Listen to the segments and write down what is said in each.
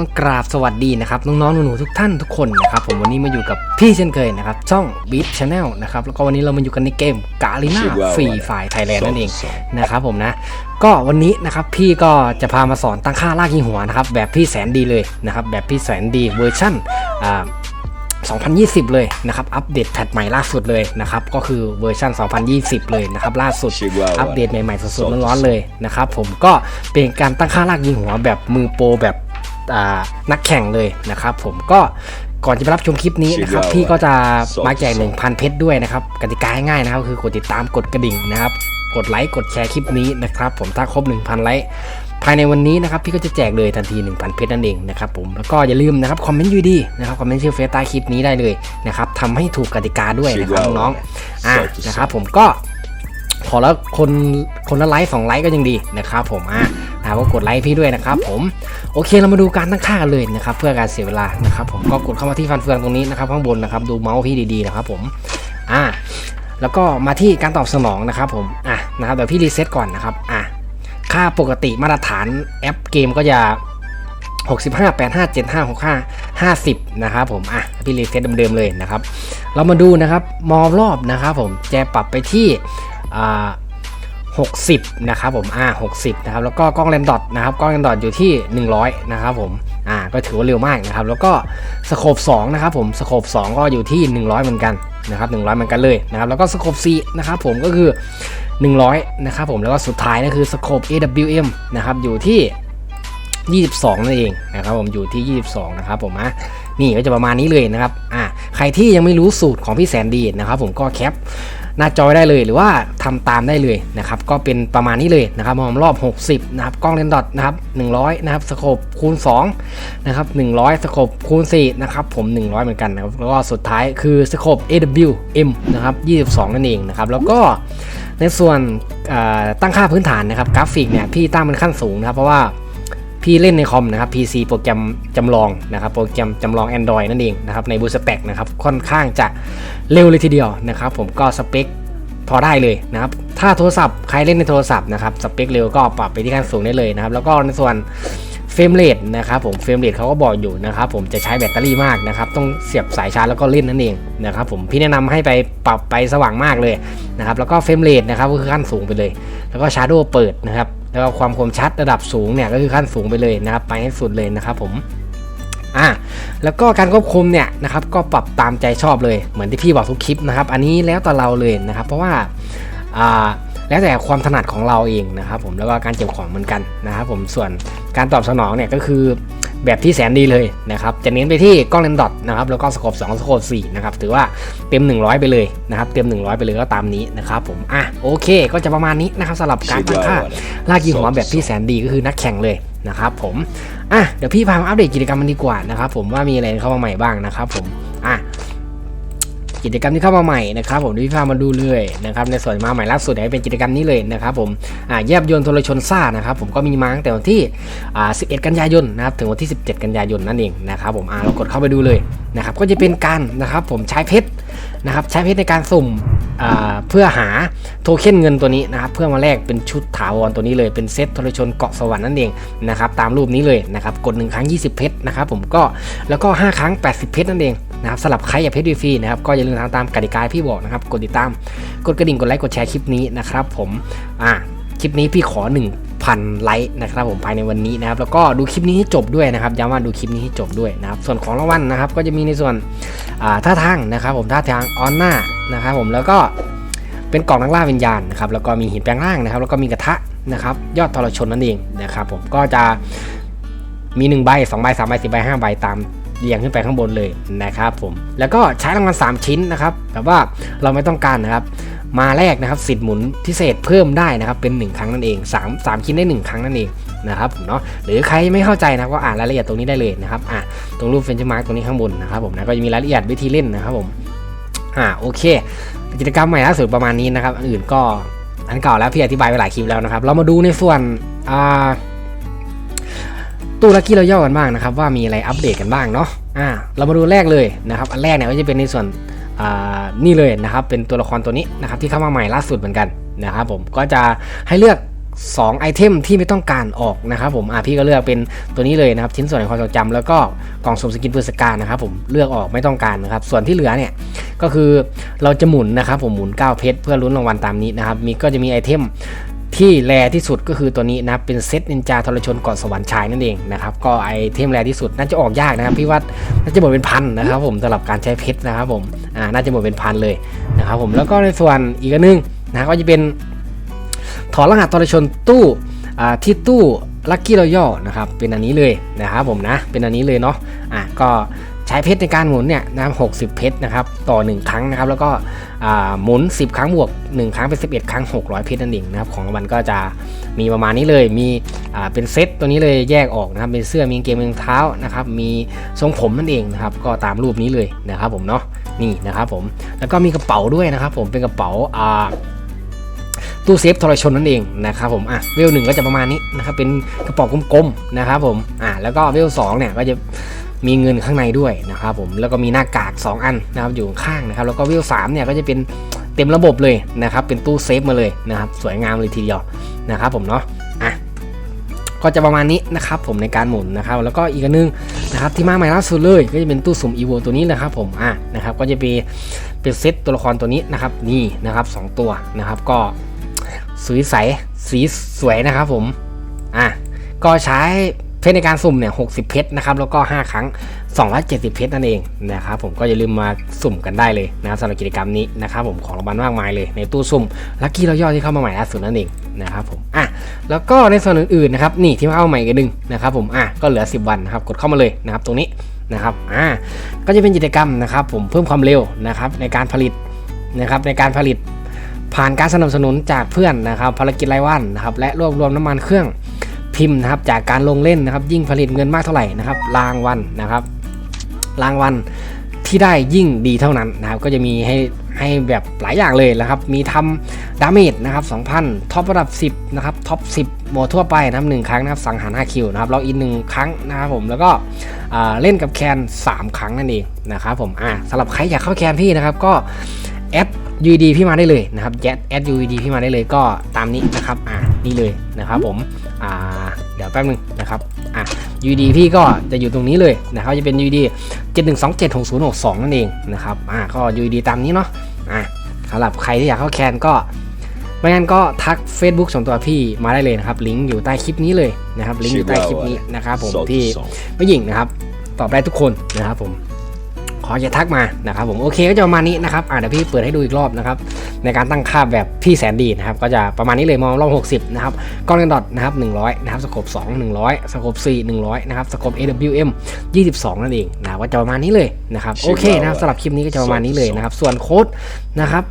ต้องกราบสวัสดีนะครับน้องๆหนูๆทุกท่านทุกคนนะครับผมวันนี้มาอยู่กับพี่เช่นเคยนะครับช่อง Beat Channel นะครับแล้วก็วันนี้เรามาอยู่กันในเกมกาลิน่าฟรีไฟไทยแลนด์นั่นเองนะครับผมนะก็วันนี้นะครับพี่ก็จะพามาสอนตั้งค่าลากยิงหัวนะครับแบบพี่แสนดีเลยนะครับแบบพี่แสนดีเวอร์ชั่นอ่า2020 เลยนะครับ อัปเดตแพทใหม่ล่าสุดเลยนะครับ ก็คือเวอร์ชัน2020 เลยนะครับ ล่าสุด Chihuahua อัปเดตใหม่ๆสดๆร้อนๆเลยนะครับ ผมก็เป็นการตั้งค่าลากยิงหัวแบบมือโปรแบบอ่า นักแข่งเลยนะครับผมก็ก่อนจะไปรับชมคลิปนี้นะครับ Chihuahua พี่ก็จะมาแจกสดๆ1,000เพชรด้วยนะครับกติกาง่ายๆนะครับคือกดติดตามกดกระดิ่งนะครับกดไลค์กดแชร์คลิปนี้นะครับผมถ้าครบ 1,000 ไลค์ภายในวันนี้นะครับพี่ก็จะแจกเลยทันที 1,000 เพชรนั่นเองนะครับผมแล้วก็อย่าลืมนะครับคอมเมนต์อยู่ดีนะครับคอมเมนต์ชื่อเฟซใต้คลิปนี้ได้เลยนะครับทำให้ถูกกติกาด้วยนะครับน้องๆอะนะครับผมก็ ขอแล้วคนคนละไลค์สองไลค์ก็ยังดีนะครับผมอะนะก็กดไลค์พี่ด้วยนะครับผมโอเคเรามาดูการตั้งค่าเลยนะครับเพื่อการเสียเวลานะครับผมก็กดเข้ามาที่ฟันเฟืองตรงนี้นะครับข้างบนนะครับดูเมาส์พี่ดีๆนะครับผมอะแล้วก็มาที่การตอบสนองนะครับผมอะนะครับเดี๋ยวพี่รีเซ็ตก่อนนะครับอะค่าปกติมาตรฐานแอปเกมก็จะ 65 85 75 65 50 นะครับผม อะ พี่รีเซ็ตเดิมๆเลยนะครับ เรามาดูนะครับ มอรอบนะครับผมจะปรับไปที่ อ่า60 นะครับผมอ่า60 นะครับ แล้วก็กล้องแรนดอทนะครับ กล้องแรนดอทอยู่ที่ 100 นะครับผม อ่า ก็ถือว่าเร็วมากนะครับ แล้วก็สโคป2นะครับผม สโคป2 ก็อยู่ที่ 100 เหมือนกันนะครับ 100 เหมือนกันเลยนะครับ แล้วก็สโคป4นะครับผม ก็คือ 100 นะครับผม แล้วก็สุดท้ายนะคือสโคป AWM นะครับ อยู่ที่ 22 นั่นเองนะครับผม อยู่ที่ 22 นะครับผมอะนี่ก็จะประมาณนี้เลยนะครับ อะใครที่ยังไม่รู้สูตรของพี่แสนดีนะครับผม ก็แคป หน้าจอยได้เลยหรือว่าทำตามได้เลยนะครับก็เป็นประมาณนี้เลยนะครับมองรอบ 60นะครับกล้องเลนส์ดอทนะครับ100นะครับสโคปคูณ2นะครับ100สโคปคูณ4นะครับผม 100 เหมือนกันนะครับแล้วก็สุดท้ายคือสโคป AWM นะครับ22 นั่นเองนะครับแล้วก็ในส่วนตั้งค่าพื้นฐานนะครับกราฟิกเนี่ยพี่ตั้งเป็นขั้นสูงนะครับเพราะว่า พี่เล่นในคอมนะครับ PC โปรแกรมจำลองนะครับโปรแกรมจำลอง Android นั่นเองนะครับในบูสเปกนะครับค่อนข้างจะเร็วเลยทีเดียวนะครับผมก็สเปคพอได้เลยนะครับถ้าโทรศัพท์ใครเล่นในโทรศัพท์นะครับสเปคเร็วก็ปรับไปที่ขั้นสูงได้เลยนะครับแล้วก็ในส่วนเฟรมเรทนะครับผมเฟรมเรทเขาก็บอกอยู่นะครับผมจะใช้แบตเตอรี่มากนะครับต้องเสียบสายชาร์จแล้วก็เล่นนั่นเองนะครับผมพี่แนะนำให้ไปปรับไปสว่างมากเลยนะครับแล้วก็เฟรมเรทนะครับก็คือขั้นสูงไปเลย แล้วก็ชาร์โดเปิดนะครับ แล้วก็ความคมชัดระดับสูงเนี่ยก็คือขั้นสูงไปเลยนะครับไปให้สุดเลยนะครับผมอ่าแล้วก็การควบคุมเนี่ยนะครับก็ปรับตามใจชอบเลยเหมือนที่พี่บอกทุกคลิปนะครับ อันนี้แล้วแต่เราเลยนะครับ เพราะว่าอ่าแล้วแต่ความถนัดของเราเองนะครับผมแล้วก็การเก็บของเหมือนกันนะครับผมส่วนการตอบสนองเนี่ยก็คือ แบบที่แสนดีเลยนะครับจะเน้นไปที่กล้องเลนส์ดอทนะครับแล้วก็สโคป2สโคป4นะครับถือว่าเต็ม 100 ไปเลยนะครับเต็ม 100 ไปเลยก็ตามนี้นะครับผมอะโอเค ก็จะประมาณนี้นะครับสำหรับการตั้งค่าลากยิงหัวแบบพี่แสนดีก็คือนักแข่งเลยนะครับผมอะเดี๋ยวพี่พามาอัปเดตกิจกรรมมันดีกว่านะครับผมว่ามีอะไรเข้ามาใหม่บ้างนะครับผมอะ กิจกรรมที่เข้ามาใหม่นะครับผมพี่พามาดูเลยนะครับในส่วนมาใหม่ล่าสุดเนี่ยเป็นกิจกรรมนี้เลยนะครับผมอ่าแยบยนต์โทรชนซ่านะครับผมก็มีมาตั้งแต่วันที่อ่า11 กันยายนนะครับถึงวันที่ 17 กันยายนนั่นเองนะครับผมอ่าเรากดเข้าไปดูเลยนะครับก็จะเป็นการนะครับผมใช้เพชรนะครับใช้เพชรในการสุ่มอ่าเพื่อหาโทเค็นเงินตัวนี้นะครับเพื่อมาแลกเป็นชุดถาวรตัวนี้เลยเป็นเซตโทรชนเกาะสวรรค์นั่นเองนะครับตามรูปนี้เลยนะครับกด 1 ครั้ง 20 เพชรนะครับผมก็แล้วก็ 5 ครั้ง 80 เพชรนั่นเอง นะครับสำหรับใครอยากเพชรฟรีนะครับก็อย่าลืมทำตามกติกาพี่บอกนะครับกดติดตาม กดกระดิ่งกดไลค์กดแชร์คลิปนี้นะครับผมอ่าคลิปนี้พี่ขอ 1,000 ไลค์นะครับผมภายในวันนี้นะครับแล้วก็ดูคลิปนี้ให้จบด้วยนะครับย้ำว่าดูคลิปนี้ให้จบด้วยนะครับส่วนของรางวัลนะครับก็จะมีในส่วนอ่าท่าทางนะครับผมท่าทางออนหน้านะครับผมแล้วก็เป็นกล่องนักล่าวิญญาณนะครับแล้วก็มีหินแปลงร่างนะครับแล้วก็มีกระทะนะครับยอดทรชนนั่นเองนะครับผมก็จะมี1ใบ2ใบ3ใบ10ใบ5ใบตาม เรียงขึ้นไปข้างบนเลยนะครับผมแล้วก็ใช้รางวัล3ชิ้นนะครับแต่ว่าเราไม่ต้องการนะครับ มาแรกนะครับสิทธิ์หมุนพิเศษเพิ่มได้นะครับเป็น 1 ครั้งนั่นเอง 3 3 ชิ้นได้ 1 ครั้งนั่นเองนะครับผมเนาะหรือใครไม่เข้าใจนะก็อ่านรายละเอียดตรงนี้ได้เลยนะครับอะตรงรูปเฟนช์มาร์กตรงนี้ข้างบนนะครับผมนะก็จะมีรายละเอียดวิธีเล่นนะครับผมอ่าโอเค กิจกรรมใหม่ล่าสุดประมาณนี้นะครับ อันอื่นก็อันเก่าแล้วพี่อธิบายไปหลายคลิปแล้วนะครับ เรามาดูในส่วนอ่า ตู้ลักกี้เราย่อกันบ้างนะครับว่ามีอะไรอัปเดตกันบ้างเนาะอ่าเรามาดูแรกเลยนะครับอันแรกเนี่ยก็จะเป็นในส่วนอ่านี่เลยนะครับเป็นตัวละครตัวนี้นะครับที่เข้ามาใหม่ล่าสุดเหมือนกันนะครับผมก็จะให้เลือก2ไอเทมที่ไม่ต้องการออกนะครับผมอะพี่ก็เลือกเป็นตัวนี้เลยนะครับชิ้นส่วนแห่งความทรงจำแล้วก็กล่องสมสกินปืนสกานะครับผมเลือกออกไม่ต้องการนะครับส่วนที่เหลือเนี่ยก็คือเราจะหมุนนะครับผมหมุน 9 เพชรเพื่อลุ้นรางวัลตามนี้นะครับมีก็จะมีไอเทม ที่แรที่สุดก็คือตัวนี้นะเป็นเซตนินจาทรชนเกาะสวรรค์ชายนั่นเองนะครับก็ไอเทมแรที่สุดน่าจะออกยากนะครับพี่ว่าน่าจะหมดเป็นพันนะครับผมสำหรับการใช้เพชรนะครับผมอ่าน่าจะหมดเป็นพันเลยนะครับผมแล้วก็ในส่วนอีกอันนึงนะก็จะเป็นถอนรหัสทรชนตู้อ่าที่ตู้ลัคกี้รอยัลนะครับเป็นอันนี้เลยนะครับผมนะเป็นอันนี้เลยเนาะอะก็ ใช้เพชรในการหมุนเนี่ยนะครับ60เพชรนะครับต่อ 1 ครั้งนะครับแล้วก็หมุน 10 ครั้งบวก 1 ครั้งเป็น 11 ครั้ง 600 เพชรนั่นเองนะครับของรางวัลก็จะมีประมาณนี้เลยมีเป็นเซตตัวนี้เลยแยกออกนะครับเป็นเสื้อมีเกงมีรองเท้านะครับมีทรงผมนั่นเองนะครับก็ตามรูปนี้เลยนะครับผมเนาะนี่นะครับผมแล้วก็มีกระเป๋าด้วยนะครับผมเป็นกระเป๋าตู้เซฟทรชนนั่นเองนะครับผมอะเวลหนึ่งก็จะประมาณนี้นะครับเป็นกระเป๋ากลมๆนะครับผมอะแล้วก็เวลสองเนี่ยก็จะ มีเงินข้างในด้วยนะครับผมแล้วก็มีหน้ากาก 2 อันนะครับอยู่ข้างนะครับแล้วก็เวลสามเนี่ยก็จะเป็นเต็มระบบเลยนะครับเป็นตู้เซฟมาเลยนะครับสวยงามเลยทีเดียวนะครับผมเนาะอะก็จะประมาณนี้นะครับผมในการหมุนนะครับแล้วก็อีกนึงนะครับที่มาใหม่ล่าสุดเลยก็จะเป็นตู้สุ่มอีโวตัวนี้นะครับผมอะนะครับก็จะเป็นเป็นเซตตัวละครตัวนี้นะครับนี่นะครับสองตัวนะครับก็สวยใสสีสวยนะครับผมอะก็ใช้ เพชรในการสุ่มเนี่ย60เพชรนะครับแล้วก็ 5 ครั้ง 270 เพชรนั่นเองนะครับผมก็อย่าลืมมาสุ่มกันได้เลยนะครับสำหรับกิจกรรมนี้นะครับผมของรางวัลมากมายเลยในตู้สุ่มลัคกี้เราย่อที่เข้ามาใหม่ล่าสุดนั่นเองนะครับผมอะแล้วก็ในส่วนอื่นๆนะครับนี่ที่มาเข้าใหม่อีกันหนึ่งนะครับผมอะก็เหลือ 10 วันนะครับกดเข้ามาเลยนะครับตรงนี้นะครับอ่าก็จะเป็นกิจกรรมนะครับผมเพิ่มความเร็วนะครับในการผลิตนะครับในการผลิตผ่านการสนับสนุนจากเพื่อนนะครับภารกิจรายวันนะครับและรวบรวมน้ำมันเครื่อง พิมพ์นะครับจากการลงเล่นนะครับ ยิ่งผลิตเงินมากเท่าไหร่นะครับ รางวัลนะครับ รางวัลที่ได้ยิ่งดีเท่านั้นนะครับ ก็จะมีให้ให้แบบหลายอย่างเลยนะครับ มีทำดาเมจนะครับ2,000ท็อประดับ 10 นะครับ ท็อป 10โหมดทั่วไปนะครับหนึ่งครั้งนะครับ สังหาร5คิวนะครับล็อกอินหนึ่งครั้งนะครับผม แล้วก็เล่นกับแคน 3 ครั้งนั่นเองนะครับผม อ่าสำหรับใครอยากเข้าแคนพี่นะครับ ก็แอด UED พี่มาได้เลยนะครับแอดแอด UED พี่มาได้เลยก็ตามนี้นะครับอ่านี่เลยนะครับผมอ่าเดี๋ยวแป๊บนึงนะครับอะ UED พี่ก็จะอยู่ตรงนี้เลยนะครับจะเป็น UED 71276062นั่นเองนะครับอ่าก็ UED ตามนี้เนาะอะสำหรับใครที่อยากเข้าแคนก็ไม่งั้นก็ทัก Facebook ส่วนตัวพี่มาได้เลยนะครับ ลิงก์อยู่ใต้คลิปนี้เลยนะครับลิงก์อยู่ใต้คลิปนี้นะครับผมที่ผู้หญิงนะครับ ตอบได้ทุกคนนะครับผม ออย่าทักมานะครับผมโอเคก็จะประมาณนี้นะครับอ่าเดี๋ยวพี่เปิดให้ดูอีกรอบนะครับในการตั้งค่าแบบพี่แสนดีนะครับก็จะประมาณนี้เลยมองรอบ 60 นะครับก้อนกันดอทนะครับ100 นะครับสกบ2 100สกบ4 100 นะครับสกบ AWM 22 นั่นเองนะก็จะประมาณนี้เลยนะครับโอเคนะครับสำหรับคลิปนี้ก็จะประมาณนี้เลยนะครับส่วนโค้ดนะครับ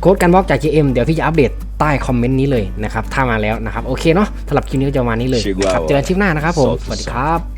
โค้ดการบล็อกจาก GM เดี๋ยวพี่จะอัปเดตใต้คอมเมนต์นี้เลยนะครับถ้ามาแล้วนะครับโอเคเนาะสำหรับคลิปนี้ก็จะประมาณนี้เลยนะครับเจอกันคลิปหน้านะครับผมสวัสดีครับ